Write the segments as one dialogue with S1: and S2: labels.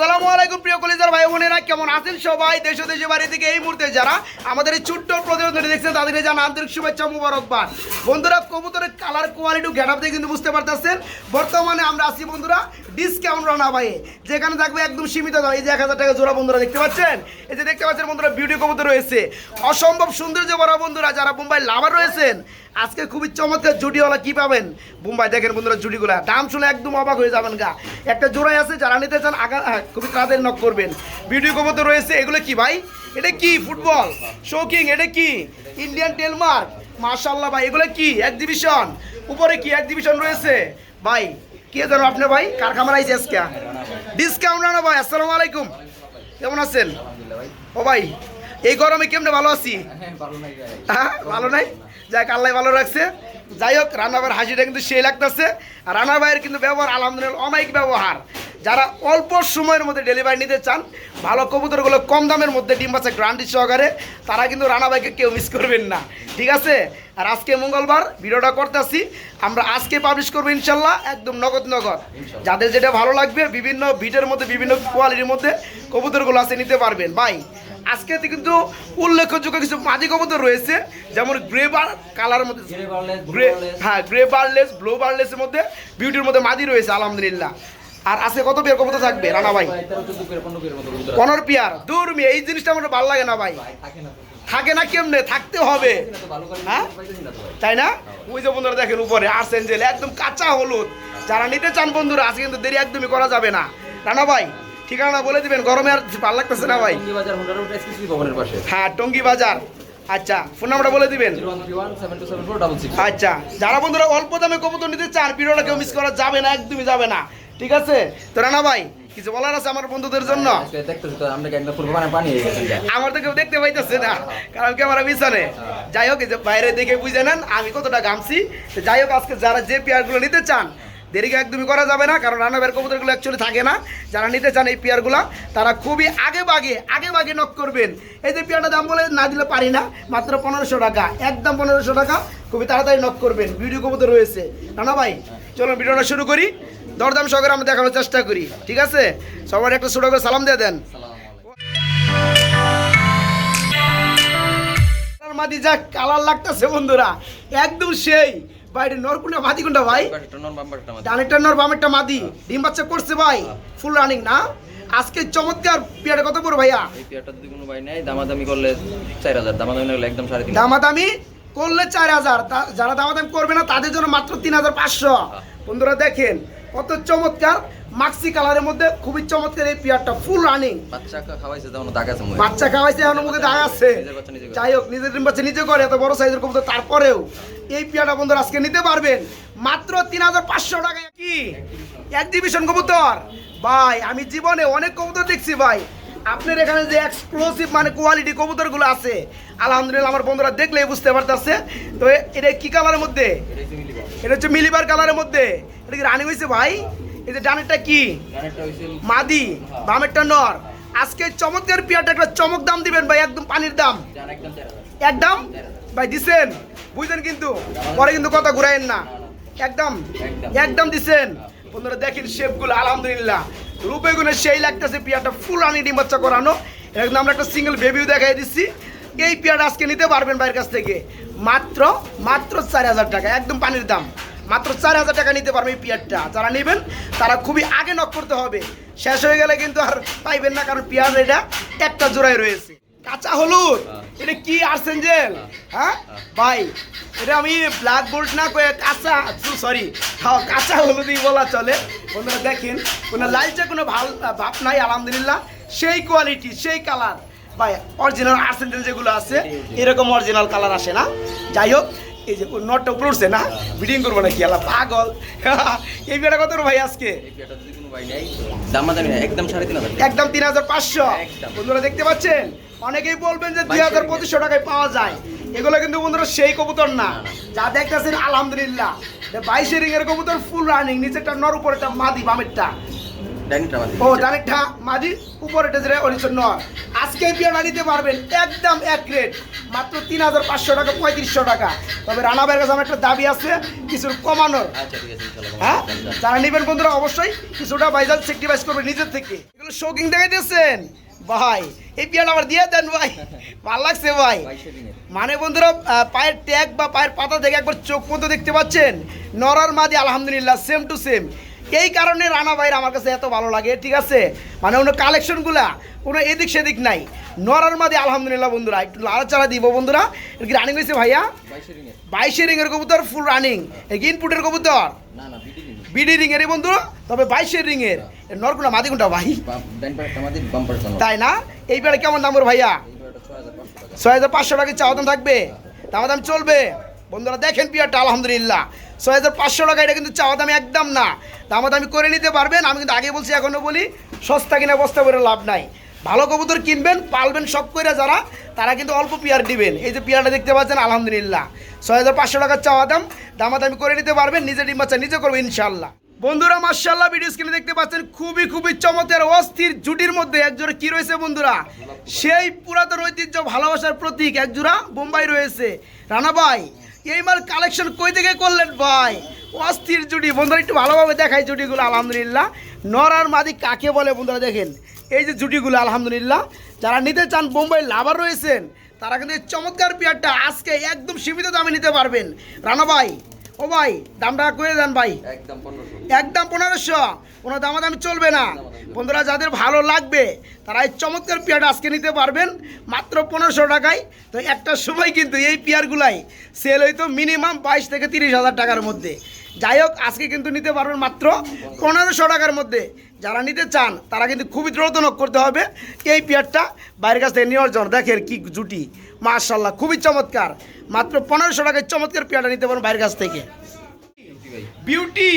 S1: আসসালামু আলাইকুম, প্রিয় কলিজার ভাই বোনেরা, কেমন আছেন সবাই? দেশ দেশে বাড়ি থেকে এই মুহূর্তে যারা আমাদের এই ছোট্ট প্রতিবেদনটি দেখছেন তাদেরকে জানা আন্তরিক শুভেচ্ছা মুবারকবাদ। বন্ধুরা, কবুতরের কালার কোয়ালিটি গেট দিয়ে কিন্তু বুঝতে পারতেছেন। বর্তমানে আমরা আছি, বন্ধুরা ডিসকাউন্ট রানা ভাইয়ে যেখানে থাকবে একদম সীমিত দাম। এই যে এক হাজার টাকা জোড়া বন্ধুরা দেখতে পাচ্ছেন? এই যে দেখতে পাচ্ছেন বন্ধুরা বিউটি কবুতর রয়েছে। অসম্ভব সৌন্দর্য ভরা বন্ধুরা, যারা মুম্বাই লাভার রয়েছেন আজকে খুবই চমৎকার জুটিওয়ালা কি পাবেন? মুম্বাই দেখেন বন্ধুরা জুটিগুলা। দাম শুনে একদম অবাক হয়ে যাবেন গা। একটা জোড়াই আছে যারা নিতে চান আগা খুবই তাড়াতাড়ি নক করবেন। ভিডিও কবুতর রয়েছে এগুলো কি ভাই? এটা কি? ফুটবল। শোকিং এটা কি? ইন্ডিয়ান টেলমার্ক মার্শাল্লাহ ভাই এগুলো কি? এক্সিবিশন উপরে কি এক্সিবিশন রয়েছে? ভাই কে জানো আপনি ভাই? কার খামার আইছে আজকে? ডিসকাউন্ট না ভাই আসসালামু আলাইকুম। কেমন আছেন? ও ভাই এই গরমে কেমনে ভালো আছি? হ্যাঁ ভালো নাই? যাক আল্লাহ ভালো রাখছে। যাই হোক রান্না ভাইয়ের হাসিটা কিন্তু সেই লাগতেছে। আর রান্না ভাইয়ের কিন্তু ব্যবহার আলহামদুলিল্লাহ অমায়িক ব্যবহার। যারা অল্প সময়ের মধ্যে ডেলিভারি নিতে চান ভালো কবুতরগুলো কম দামের মধ্যে ডিম বাচ্চা গ্রান্টি সহকারে তারা কিন্তু রানা ভাইকে কেউ মিস করবেন না। ঠিক আছে? আর আজকে মঙ্গলবার ভিডিওটা করতেছি আমরা আজকে পাবলিশ করব ইনশাল্লাহ একদম নগদ নগদ। যাদের যেটা ভালো লাগবে বিভিন্ন ভিটের মধ্যে বিভিন্ন কোয়ালিটির মধ্যে কবুতরগুলো আছে নিতে পারবেন। ভাই আজকে কিন্তু উল্লেখযোগ্য কিছু মাদি কবুতর রয়েছে যেমন গ্রে বার কালার মধ্যে গ্রে হ্যাঁ গ্রে বার্লেস ব্লু বার্লেসের মধ্যে বিউটির মধ্যে মাদি রয়েছে আলহামদুলিল্লাহ। আর আজকে কত পেয়ার কবুতর থাকবে রানা ভাই?
S2: পনেরো
S1: পেয়ার দূর এই জিনিসটা আমার ভালো লাগে না ভাই।
S2: থাকে না
S1: কেমনে? থাকতে হবে। হ্যাঁ? তাই না? ওই যে বন্ধুরা দেখেন উপরে আর্সেঞ্জেল একদম কাঁচা হলুদ। যারা নিতে চান বন্ধুরা আজকে কিন্তু দেরি একদমই করা যাবে না। রানা ভাই ঠিকানা বলে দিবেন গরমে আর ভালো লাগতেছে না ভাই। হ্যাঁ টঙ্গি বাজার আচ্ছা ফোন নাম্বারটা বলে দিবেন। আচ্ছা যারা বন্ধুরা অল্প দামে কবুতর নিতে চান ভিডিওটা কেউ মিস করা যাবে না একদমই যাবে না। ঠিক আছে? তো রানা ভাই কিছু বলার আছে আমার বন্ধুদের জন্য?
S2: আমরা হয়ে
S1: আমার তো কেউ দেখতে পাইতেছে না কারণ ক্যামেরা পিছনে। যাই হোক বাইরে দেখে বুঝে নেন আমি কতটা গামছি যাই হোক আজকে যারা যে পেয়ারগুলো নিতে চান দেরিকে একদমই করা যাবে না, কারণ রান্নাবের কবুতরগুলো অ্যাকচুয়ালি থাকে না। যারা নিতে চান এই পেয়ারগুলো, তারা খুবই আগে বাগে আগে বাগে নক করবেন। এই যে পেয়ারটা দাম বলে না দিলে পারি না, মাত্র পনেরোশো টাকা, একদম পনেরোশো টাকা, খুবই তাড়াতাড়ি নক করবেন। ভিডিও কবুতর রয়েছে। রানা ভাই, চলুন ভিডিওটা শুরু করি। দরদাম সহকারে আমরা দেখানোর চেষ্টা করি, ঠিক আছে? সবার একটা ছোটো করে সালাম দিয়ে দেন। মাদি যা কালার লাগতেছে বন্ধুরা। একদম সেই। মাদি কোনটা ভাই? ডানেরটা নর বামেরটা মাদি। ডিম বাচ্চা করছে ভাই ফুল রানিং না? আজকে চমৎকার পিয়াটা কত পড়ো ভাইয়া?
S2: এই পিয়াটা যদি কোনো ভাই নেয় দামাদামি করলে চার হাজার দামাদামি না করলে একদম সাড়ে তিন
S1: দামাদামি করলে চার হাজার। যারা দামাদামি করবে না তাদের জন্য মাত্র তিন হাজার পাঁচশো। বন্ধুরা দেখেন কত চমৎকার মাক্সি কালারের মধ্যে খুবই চমৎকার এই পিয়ারটা ফুল রানিং
S2: বাচ্চা খাওয়াইছে তখন দাগ আছে
S1: বাচ্চা খাওয়াইছে এখন মুখে দাগ আছে। যাই হোক নিজের ডিম বাচ্চা নিজে করে এত বড় সাইজের কবুতর তারপরেও এই পিয়াটা বন্ধুরা আজকে নিতে পারবেন। মাত্র তিন হাজার পাঁচশো টাকায় কি এক্সিবিশন কবুতর। ভাই আমি জীবনে অনেক কবুতর দেখছি ভাই। আপনার এখানে যে এক্সক্লুসিভ মানে কোয়ালিটি কবুতরগুলো আছে আলহামদুলিল্লাহ আমার বন্ধুরা দেখলেই বুঝতে পারতেছে। তো এটা কি কালারের মধ্যে। এটা হচ্ছে মিলিবার। কালারের মধ্যে। এটা কি রানিং হয়েছে ভাই? এই যে ডানেরটা কি? মাদি বামেরটা নর। আজকে চমৎকার পিয়াটা একটা চমক দাম দিবেন ভাই একদম পানির দাম।
S2: একদম
S1: ভাই দিছেন? বুঝলেন কিন্তু? পরে কিন্তু কথা ঘুরাইন না। একদম
S2: একদম।
S1: দিছেন? বন্ধুরা দেখেন শেপগুলো আলহামদুলিল্লাহ। রূপে গুণে সেই লাগতেছে পিয়াটা ফুল আনি ডিম বাচ্চা করানো। একদম আমরা একটা সিঙ্গেল বেবিও দেখাই দিচ্ছি এই পিয়াটা আজকে নিতে পারবেন ভাইয়ের কাছ থেকে। মাত্র মাত্র চার হাজার টাকা একদম পানির দাম। মাত্র চার হাজার টাকা নিতে পারবে এই পিয়ারটা। যারা নেবেন তারা খুবই আগে নক করতে হবে। শেষ হয়ে গেলে কিন্তু আর পাইবেন না কারণ পিয়ার এটা একটা জোড়ায় রয়েছে। কাঁচা হলুদ? এটা কি আর্সেঞ্জেল হ্যাঁ। ভাই এটা আমি ব্ল্যাক বোল্ট না কয়ে কাঁচা সরি হ্যাঁ কাঁচা হলুদই বলা চলে। বন্ধুরা দেখেন কোনো লালচে কোনো ভালো ভাব নাই আলহামদুলিল্লাহ। সেই কোয়ালিটি সেই কালার ভাই অরিজিনাল আর্সেঞ্জেল যেগুলো আছে এরকম অরিজিনাল কালার আসে না। যাই হোক এই যে নটটা উপরে উঠছে না? বিডিং করব নাকি আলা পাগল? এই বিয়েটা কত ভাই আজকে?
S2: একদম সাড়ে তিন হাজার
S1: একদম তিন হাজার পাঁচশো। বন্ধুরা দেখতে পাচ্ছেন? অনেকেই বলবেন যে দুই হাজার পঁচিশশো টাকায় পাওয়া যায়। এগুলো কিন্তু বন্ধুরা সেই কবুতর না। যা দেখতেছেন আলহামদুলিল্লাহ। বাইশে রিং এর কবুতর ফুল রানিং নিচেরটা নর উপরেটা মাদি বামেরটা। ও ডানেরটা আজকে এই নিতে পারবেন একদম এক রেট মাত্র তিন হাজার পাঁচশো টাকা পঁয়ত্রিশশো টাকা। তবে কাছে আমার একটা দাবি আছে কিছু কমানোর।
S2: আচ্ছা
S1: হ্যাঁ। যারা নেবেন বন্ধুরা অবশ্যই কিছুটা বাইজাল সেক্রিফাইস করবে নিজের থেকে। এগুলো শৌকিং ভাই এই পিয়াটা আবার দিয়ে দেন ভাই। ভালো লাগছে ভাই। মানে বন্ধুরা পায়ের ট্যাগ বা পায়ের পাতা থেকে একবার চোখ মতো দেখতে পাচ্ছেন। নরার মাদি আলহামদুলিল্লাহ সেম টু সেম এই কারণে রানা ভাইয়ের আমার কাছে এত ভালো লাগে ঠিক আছে? মানে অন্য কালেকশনগুলা কোনো এদিক সেদিক নাই। নরার মাদি আলহামদুলিল্লাহ বন্ধুরা একটু লাড়াচাড়া দিব বন্ধুরা। এটা কি রানিং হয়েছে ভাইয়া?
S2: বাইশে
S1: রিং এর কবুতর ফুল রানিং ইনপুটের কবুতর? বিডি রিং এর বন্ধু তবে বাইশের রিং এর। নরকুনা মাদি কোনটা ভাই। তাই না? এই বেড়ে কেমন দাম ভাইয়া?
S2: ছয় হাজার পাঁচশো টাকা।
S1: চাওয়া দাম থাকবে? চাওয়া দাম চলবে। বন্ধুরা দেখেন পিয়ারটা আলহামদুলিল্লাহ। ছয় হাজার পাঁচশো টাকা, এটা কিন্তু চাওয়া দাম একদম না। দামা দামি করে নিতে পারবেন, আমি কিন্তু আগে বলছি এখনও বলি, সস্তা কিনা বস্তা করে লাভ নাই। ভালো কবুতর কিনবেন, পালবেন সব করে যারা, তারা কিন্তু অল্প পিয়ার দিবেন। এই যে পিয়ারটা দেখতে পাচ্ছেন, আলহামদুলিল্লাহ। ছয় হাজার পাঁচশো টাকার চাওয়া দাম দামাদামি করে নিতে পারবেন নিজের ডিম বাচ্চা নিজে করবেন ইনশাল্লাহ বন্ধুরা মার্শাল্লাহ ভিডিও স্ক্রিনে দেখতে পাচ্ছেন, খুবই খুবই চমৎকার, অস্থির জুটির মধ্যে একজোড়া কি রয়েছে বন্ধুরা? সেই পুরাতন ঐতিহ্য, ভালোবাসার প্রতীক, একজোড়া বোম্বাই রয়েছে। রানা ভাই এই মাল কালেকশন কই থেকে করলেন ভাই? অস্থির জুটি। বন্ধুরা, একটু ভালোভাবে দেখায় জুটিগুলো, আলহামদুলিল্লাহ। নর আর মাদি কাকে বলে বন্ধুরা দেখেন? এই যে জুটিগুলো, আলহামদুলিল্লাহ। যারা নিতে চান বোম্বাই লাভার রয়েছেন, তারা কিন্তু চমৎকার পিয়ারটা আজকে একদম সীমিত দামে নিতে পারবেন। রানা ভাই ও ভাই দামটা করে দেন ভাই।
S2: একদম পনেরোশো।
S1: কোনো দামাদামি চলবে না। বন্ধুরা যাদের ভালো লাগবে তারা এই চমৎকার পেয়ারটা আজকে নিতে পারবেন মাত্র পনেরোশো টাকায়। তো একটা সময় কিন্তু এই পেয়ারগুলাই সেল হইতো মিনিমাম বাইশ থেকে তিরিশ হাজার টাকার মধ্যে। যাই হোক আজকে কিন্তু নিতে পারবেন মাত্র পনেরোশো টাকার মধ্যে। যারা নিতে চান তারা কিন্তু খুবই দ্রুত নক করতে হবে। এই পেয়ারটা বাইরের কাছ থেকে নেওয়ার জন্য। দেখেন কি জুটি। মার্শাল্লাহ খুবই চমৎকার। মাত্র পনেরোশো টাকায় চমৎকার পেয়ারটা নিতে পারেন বাইরের কাছ থেকে। Beauty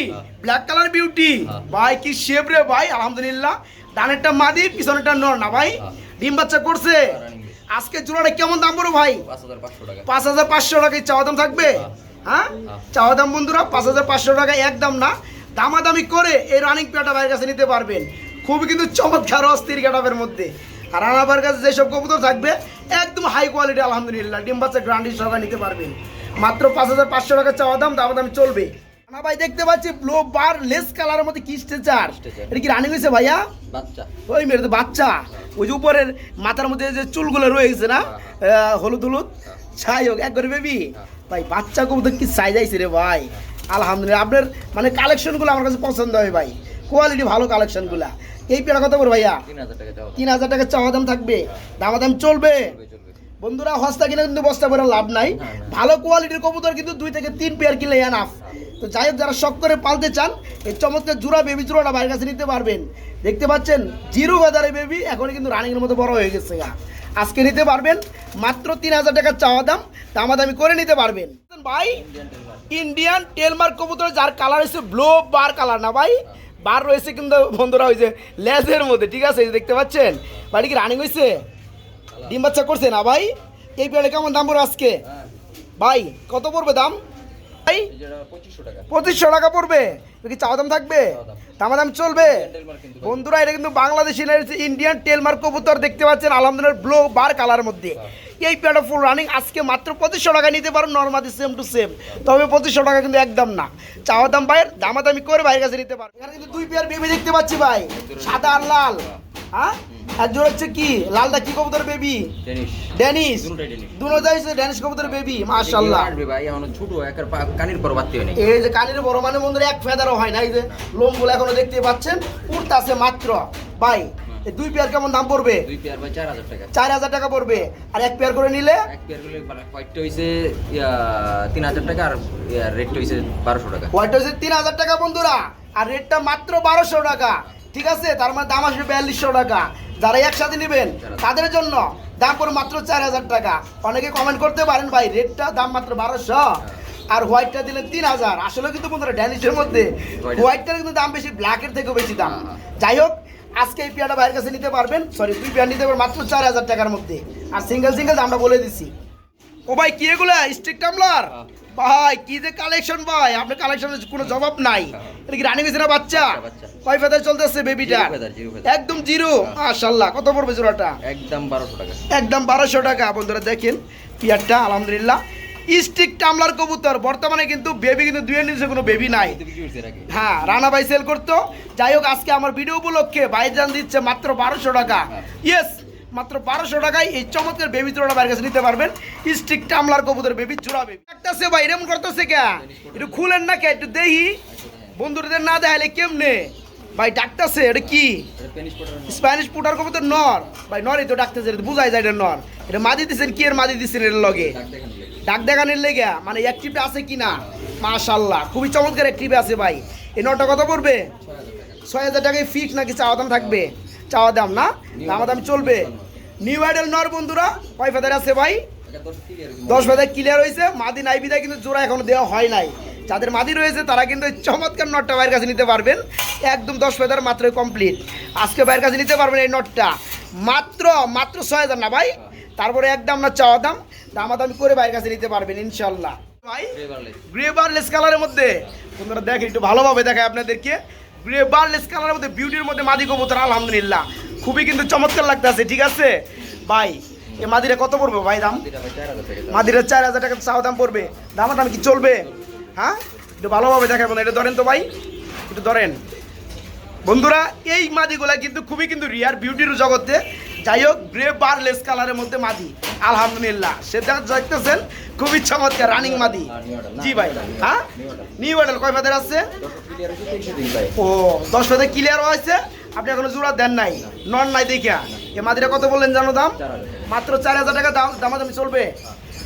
S1: black colour beauty. ভাই কি শেপ রে ভাই আলহামদুলিল্লাহ। ডানেরটা মাদি পিছনেরটা নর না ভাই। ডিম বাচ্চা করছে। আজকে জোড়াটা কেমন দাম পড়ো ভাই?
S2: পাঁচ হাজার পাঁচশো টাকা।
S1: পাঁচ হাজার পাঁচশো টাকায় চাওয়া দাম থাকবে? হ্যাঁ?
S2: হ্যাঁ।
S1: চাওয়া দাম বন্ধুরা পাঁচ হাজার পাঁচশো টাকা একদম না। দামাদামি করে এই রানিং পেয়ারটা ভাইয়ের কাছে নিতে পারবেন। খুবই কিন্তু চমৎকার অস্থির গেটাপের মধ্যে। আর রানাবার কাছে যেসব কবুতর থাকবে একদম হাই কোয়ালিটি আলহামদুলিল্লাহ। ডিম বাচ্চা গ্রান্ডি সবাই নিতে পারবেন। মাত্র পাঁচ হাজার পাঁচশো টাকা চাওয়া দাম দামাদামি চলবে। রানা ভাই দেখতে পাচ্ছি ব্লো বার লেস কালারের মধ্যে কি স্ট্রেচার এটা কি রানিং হয়েছে ভাইয়া?
S2: বাচ্চা।
S1: ওই তো বাচ্চা। ওই যে উপরের মাথার মধ্যে যে চুলগুলো রয়েছে না আহ, হলুদ হলুদ। ছাই হোক একবারে বেবি। ভাই বাচ্চা কবুতর কি সাইজ আইছে রে ভাই? আলহামদুলিল্লাহ আপনার মানে কালেকশনগুলো আমার কাছে পছন্দ হয় ভাই। কোয়ালিটি ভালো কালেকশনগুলো এই পেয়ারা কত করে ভাইয়া? তিন হাজার টাকা চাওয়া। দাম থাকবে? দামা দাম চলবে বন্ধুরা হস্তা কিনে কিন্তু বস্তা করে লাভ নাই। ভালো কোয়ালিটির কবুতর কিন্তু দুই থেকে তিন পেয়ার কিনলে এনাফ তো যাই হোক যারা শখ করে পালতে চান এই চমৎকার জোড়া বেবি জোড়াটা বাইরের কাছে নিতে পারবেন। দেখতে পাচ্ছেন জিরো বাজারে বেবি এখন কিন্তু রানিংয়ের মতো বড় হয়ে গেছে গা। আজকে নিতে পারবেন মাত্র তিন হাজার টাকার চাওয়া দাম, দামাদামি করে নিতে পারবেন। ভাই ইন্ডিয়ান টেলমার্ক কবুতর যার কালার হচ্ছে ব্লো বার কালার না ভাই বার রয়েছে কিন্তু বন্ধুরা হয়েছে লেজের মধ্যে, ঠিক আছে দেখতে পাচ্ছেন? বাড়ি কি রানিং হয়েছে? ডিম বাচ্চা করছে না ভাই? এই পেয়ারে কেমন দাম পড়বে আজকে? ভাই, কত পড়বে দাম?
S2: পঁচিশশো টাকা
S1: পড়বে। কি চাওয়া দাম থাকবে?
S2: দাম।
S1: দামা চলবে। বন্ধুরা, এটা কিন্তু বাংলাদেশি ইন্ডিয়ান টেলমার্ক কবুতর দেখতে পাচ্ছেন, আলহামদুলিল্লাহ ব্লু বার কালার মধ্যে। এই পেয়ারটা ফুল রানিং আজকে মাত্র পঁচিশশো টাকা নিতে পারো নর্মালি সেম টু সেম তবে পঁচিশশো টাকা কিন্তু একদম না। চাওয়া দাম ভাইয়ের, দামাদামি করে ভাইয়ের কাছে নিতে পারো। এখানে কিন্তু দুই পেয়ার বেবি দেখতে পাচ্ছি ভাই, সাদা আর লাল। হ্যাঁ? আর জোর হচ্ছে কি? লালটা কি কবুতর বেবি ড্যানিশ
S2: দুটোটাই।
S1: ড্যানিশ কবুতর বেবি মাশাআল্লাহ।
S2: ভাই এখন ছোট একের কানির পর বাড়তে হয়
S1: এই যে কানের বড় মানে বন্ধুরা এক ফেদারও হয় না এই যে লোমগুলো এখনও দেখতে পাচ্ছেন। উঠতাছে মাত্র। ভাই দুই পেয়ার কেমন দাম পড়বে?
S2: দুই পেয়ার ভাই চার হাজার টাকা।
S1: চার হাজার টাকা পড়বে। আর এক পেয়ার করে নিলে?
S2: এক পেয়ারগুলো হোয়াইটটা হয়েছে তিন হাজার টাকা আর রেডটা হয়েছে বারোশো টাকা।
S1: হোয়াইট হচ্ছে তিন হাজার টাকা বন্ধুরা। আর রেটটা মাত্র বারোশো টাকা। ঠিক আছে? তার মানে দাম আসবে বিয়াল্লিশশো টাকা। যারা একসাথে নেবেন তাদের জন্য দাম পড়ে মাত্র চার হাজার টাকা। অনেকে কমেন্ট করতে পারেন ভাই রেটটা দাম মাত্র বারোশো আর হোয়াইটটা দিলেন তিন হাজার। আসলে কিন্তু বন্ধুরা ড্যানিশের মধ্যে হোয়াইটটার কিন্তু দাম বেশি ব্ল্যাকের থেকেও বেশি দাম।
S2: হ্যাঁ,
S1: যাই হোক আজকে এই পেয়ারটা বাইরের কাছে নিতে পারবেন। সরি দুই পেয়ার নিতে পারবেন মাত্র চার হাজার টাকার মধ্যে। আর সিঙ্গেল সিঙ্গেল দামটা বলে দিচ্ছি ও ভাই কি এগুলা? স্টিক টামলার
S2: হ্যাঁ।
S1: ভাই কি যে কালেকশন ভাই? আপনার কালেকশনের কোনো জবাব নাই।
S2: হ্যাঁ।
S1: এটা কি রানী মিশ্রা বাচ্চা। কয় ফেদার চলতেছে বেবিটা। একদম জিরো?
S2: হ্যাঁ।
S1: মাশাআল্লাহ কত পড়বে জোড়াটা?
S2: একদম বারোশো টাকা।
S1: একদম বারোশো টাকা। বন্ধুরা দেখেন পিয়ারটা আলহামদুলিল্লাহ। স্টিক টামলার কবুতর বর্তমানে কিন্তু বেবি কিন্তু দুই নিচে কোনো বেবি নাই। হ্যাঁ রানা ভাই সেল করতো। যাই হোক আজকে আমার ভিডিও উপলক্ষে ভাইজান দিচ্ছে মাত্র বারোশো টাকা। ইয়েস মাত্র বারোশো টাকায় এই চমৎকার বেবি চূড়াটা বাইরের কাছে নিতে পারবেন। স্টিক টামলার কবুতর বেবি চূড়া বেবি একটাছে ভাই এরকম করতেছে কে? একটু খুলেন না কে? একটু দেহি। বন্ধুদের না দেখালে কেমনে? ভাই, ডাকতেছে, এটা কি? স্প্যানিশ পুটার কবুতর, নর। ভাই, নরই তো ডাকতেছে বুঝাই যায় এটা নর। এটা মাদি দিচ্ছেন কি এর মাদি দিচ্ছেন এর লগে?
S2: ডাক
S1: দেখানোর লেগে মানে অ্যাক্টিভে আছে কি না? মাশাল্লাহ খুবই চমৎকার অ্যাক্টিভে আছে ভাই। এই নটা কত পড়বে? ছয় হাজার টাকায় ফিক্স নাকি চাওয়া দাম থাকবে? চাওয়া দাম না দামা দাম চলবে। নিউ আইডেল নর বন্ধুরা কয় ফেদার আছে ভাই?
S2: দশ
S1: ফেদার ক্লিয়ার হয়েছে। মাদি নাই বিদায় কিন্তু জোড়া এখনও দেওয়া হয় নাই। যাদের মাদি রয়েছে তারা কিন্তু চমৎকার নটটা বাইরের কাছে নিতে পারবেন। একদম দশ ফেদার মাত্রই কমপ্লিট আজকে বাইরের কাছে নিতে পারবেন এই নটটা। মাত্র মাত্র ছয় হাজার না ভাই? তারপরে একদম না চাওয়া দাম দামাদামি করে বাইরের কাছে নিতে পারবেন ইনশাল্লাহ। ভাই
S2: Grey barley।
S1: গ্রে বারলেস কালারের মধ্যে। তোমরা দেখে একটু ভালোভাবে দেখায় আপনাদেরকে। বারলেস কালারের মধ্যে বিউটির মধ্যে মাদি কবুতর আলহামদুলিল্লাহ। খুবই কিন্তু চমৎকার লাগতেছে, ঠিক আছে? ভাই, এ মাদিরা কত পড়বে ভাই দাম?
S2: এটা ভাই 4000 টাকা দাম।
S1: মাদিরা চার হাজার টাকা চাওয়া দাম পড়বে। দাম দাম কি চলবে? হ্যাঁ? একটু ভালোভাবে দেখায় না, এটা ধরেন তো ভাই। একটু ধরেন। বন্ধুরা, এই মাদিগুলা কিন্তু খুবই কিন্তু রিয়ার বিউটির জগতে। যাই হোক গ্রে বারলেস কালারের মধ্যে মাদি আলহামদুলিল্লাহ। সেটা দেখতেছেন? খুবই চমৎকার রানিং মাদি? জি ভাই হ্যাঁ? নিউ মডেল কয় ফেদের আছে। ও দশ ফেদের ক্লিয়ার হয়েছে? আপনি এখনও জোড়া দেন নাই নন নাই দেখিয়া। এ মাদিরা কত বললেন জানো দাম? মাত্র চার হাজার টাকা দাম দামাদামি চলবে।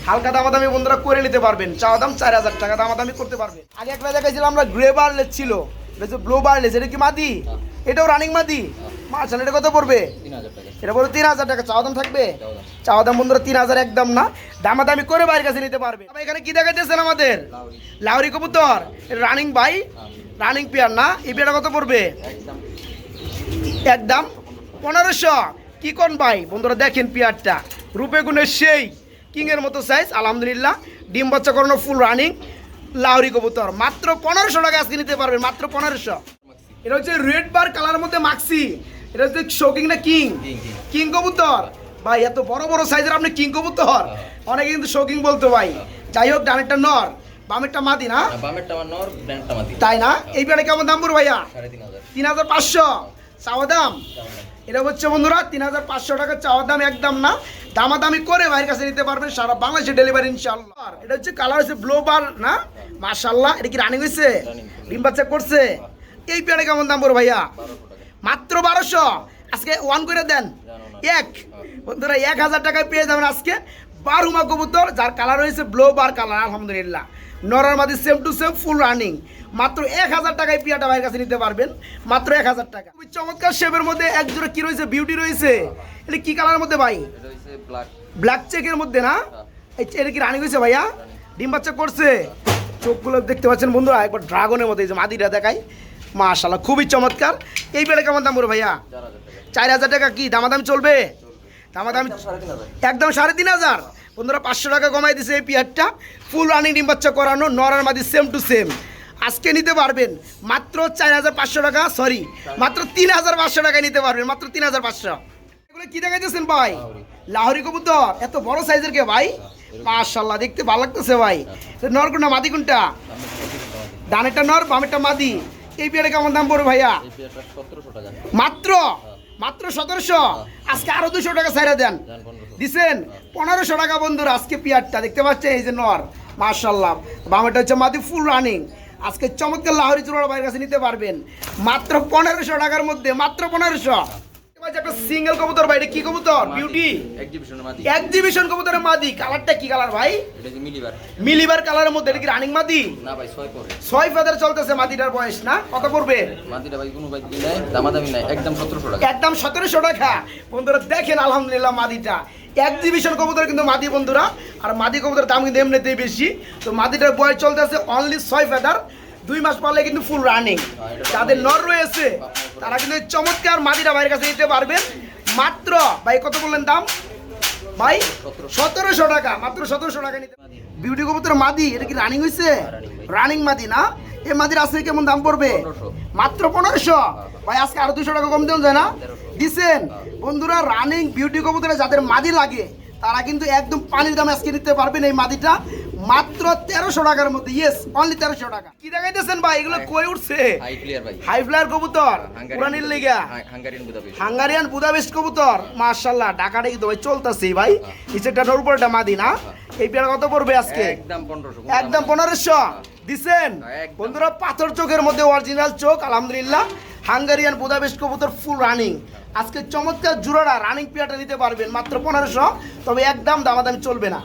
S1: হালকা দামাদামি বন্ধুরা করে নিতে পারবেন। চাওয়া দাম চার হাজার টাকা দামাদামি করতে পারবেন। আগে একটা দেখাইছিলাম আমরা গ্রে বারলেস ছিল। ব্লু বারলেস এটা কি মাদি? এটাও রানিং মাদি? মার্শাল এটা কত পড়বে? এটা বলে তিন হাজার টাকা। চাওয়া দাম থাকবে?
S2: চাওয়া দাম।
S1: বন্ধুরা তিন হাজার একদম না। দামাদামি করে বাইরের কাছে নিতে পারবে। এখানে কি দেখাইতেছেন আমাদের?
S2: লাউরি।
S1: কবুতর। Running by. রানিং পেয়ার না? এই পেয়ারটা কত পড়বে?
S2: একদম।
S1: পনেরোশো। কি কোন ভাই? বন্ধুরা দেখেন পেয়ারটা রূপে গুণে সেই। কিংয়ের মতো সাইজ আলহামদুলিল্লাহ। ডিম বাচ্চা করানো ফুল রানিং লাউরি কবুতর। মাত্র পনেরোশো টাকা আজকে নিতে পারবেন মাত্র পনেরোশো। এটা হচ্ছে রেড বার কালারের মধ্যে মাক্সি এটা হচ্ছে শৌকিং না কিং। কিং কবুতর। ভাই এত বড় বড় সাইজের আপনি কিং কবুতর? অনেকে কিন্তু শৌকিং বলতো ভাই। যাই হোক ডানেরটা নর বামেরটা মাদি না?
S2: বামেরটা নর, ব্র্যান্ডটা মাদি।
S1: তাই না? এই পেয়ারে কেমন দাম পড়বে ভাইয়া?
S2: তিন হাজার।
S1: পাঁচশো। চাওয়া দাম? এটা হচ্ছে বন্ধুরা তিন হাজার পাঁচশো টাকা চাওয়ার দাম একদম না। দামাদামি করে ভাইয়ের কাছে নিতে পারবেন সারা বাংলাদেশে ডেলিভারি ইনশাল্লাহ এটা হচ্ছে কালার হচ্ছে ব্লো বার না? মাশাল্লাহ এটা কি রানিং হয়েছে ডিম বাচ্চা করছে? এই পেয়ারে কেমন দাম পড়ো ভাইয়া?
S2: 1200 টাকা।
S1: মাত্র বারোশো। আজকে ওয়ান করে দেন। এক। বন্ধুরা এক হাজার টাকায় পেয়ে যাবেন আজকে বারুমা কবুতর যার কালার হয়েছে ব্লো বার কালার আলহামদুলিল্লাহ। নরার মাদি same to same full running মাত্র এক হাজার টাকায় পিয়াটা ভাইয়ের কাছে নিতে পারবেন। মাত্র এক হাজার টাকা। খুবই চমৎকার শেপের মধ্যে এক জোড়া কি রয়েছে? বিউটি রয়েছে। এটা কি কালারের মধ্যে ভাই। ব্ল্যাক চেকের মধ্যে না? এই এটা কি রানিং হয়েছে ভাইয়া? ডিম বাচ্চা করছে। চোখগুলো দেখতে পাচ্ছেন বন্ধুরা একবার ড্রাগনের মধ্যে এই যে মাদিরা দেখাই। মাশাল্লাহ খুবই চমৎকার। এই বেড়ে কেমন দাম পড়বে ভাইয়া? চার হাজার টাকা কি দামাদামি চলবে? দামাদামি
S2: একদম সাড়ে তিন হাজার।
S1: একদম সাড়ে তিন হাজার? বন্ধুরা পাঁচশো টাকা কমাই দিছে এই পিয়ারটা ফুল রানিং ডিম বাচ্চা করানো নরার মাদি সেম টু সেম আজকে নিতে পারবেন মাত্র চার হাজার পাঁচশো টাকা সরি মাত্র তিন হাজার পাঁচশো টাকায় নিতে পারবেন মাত্র তিন হাজার পাঁচশো। এগুলো কি দেখাইতেছেন ভাই?
S2: লাহরি
S1: কবুতর এত বড় সাইজের কে ভাই? মাশাল্লাহ দেখতে ভালো লাগতেছে ভাই। নর কোনটা মাদি কোনটা। ডানেরটা নর বামেরটা মাদি? এই পিয়ারে কেমন দাম পড়বে ভাইয়া?
S2: 1700 টাকা।
S1: মাত্র? মাত্র সতেরোশো? আজকে আরও দুশো টাকা ছাইরা দেন।
S2: জান 1500
S1: দিছেন? পনেরোশো টাকা বন্ধুরা আজকে পিয়ারটা। দেখতে পাচ্ছেন এই যে নর। মার্শাল্লাহ বামেটা হচ্ছে মাদি ফুল রানিং আজকে চমৎকার লাহরি চূড়ার বাইরের কাছে নিতে পারবেন। মাত্র পনেরোশো টাকার মধ্যে মাত্র পনেরোশো। একটা সিঙ্গেল কবুতর ভাই এটা কি কবুতর? বিউটি
S2: Exhibition মাদি।
S1: এক্সিবিশন কবুতরের মাদি কালারটা কি কালার ভাই?
S2: এটা হচ্ছে মিলিবার।
S1: মিলিবার কালারের মধ্যে এটা কি রানিং মাদি
S2: না ভাই, ছয় পরে।
S1: ছয় ফেদার চলতেছে মাদিটার বয়স না? কত পড়বে?
S2: মাদিটা ভাই কোনো ভাই নাই, দামাদামি নাই, একদম 1700 টাকা।
S1: একদম সতেরোশো টাকা। বন্ধুরা দেখেন আলহামদুলিল্লাহ মাদিটা। এক্সিবিশন কবুতর কিন্তু মাদি বন্ধুরা। আর মাদি কবুতরের দাম কিন্তু এমনিতেই বেশি। তো মাদিটার বয়স চলতেছে অনলি ছয় ফেদার দুই মাস পারলে কিন্তু ফুল রানিং যাদের নর রয়েছে তারা কিন্তু চমৎকার মাদিটা বাইরের কাছে নিতে পারবেন। মাত্র ভাই কত বললেন দাম? ভাই
S2: সতেরোশো।
S1: টাকা মাত্র সতেরোশো টাকা নিতে বিউটি কবুতর মাদি এটা কি রানিং হয়েছে রানিং মাদি না? এ মাদির আসলে কেমন দাম পড়বে? মাত্র পনেরোশো? ভাই আজকে আরও দুশো টাকা কম দেওয়া যায় না। দিছেন? বন্ধুরা রানিং বিউটি কবুতরে যাদের মাদি লাগে তারা কিন্তু একদম পানির দামে আজকে নিতে পারবেন এই মাদিটা। মাত্র তেরোশো টাকার মধ্যে। ইয়েস অনলি তেরোশো টাকা। কি দেখাইতেছেন ভাই? এগুলো কই উঠছে?
S2: হাই
S1: ফ্লায়ার কবুতর। পুরানির লিগা।
S2: হাঙ্গারিয়ান বুদাপেস্ট
S1: হাঙ্গারিয়ান বুদাপেস্ট কবুতর। মাশাল্লাহ ঢাকাটা কিন্তু ভাই চলতেছে ভাই। নিচেরটা উপরটা মাদি না? এই পেয়ার কত পড়বে আজকে?
S2: একদম পনেরোশো
S1: একদম পনেরোশো। দিছেন। বন্ধুরা পাথর চোখের মধ্যে অরিজিনাল চোখ আলহামদুলিল্লাহ। হাঙ্গারিয়ান বোধাবেশ কবুতর ফুল রানিং আজকে চমৎকার জুড়ারা রানিং পেয়ারটা নিতে পারবেন মাত্র পনেরোশো। তবে একদম দামাদামি চলবে না।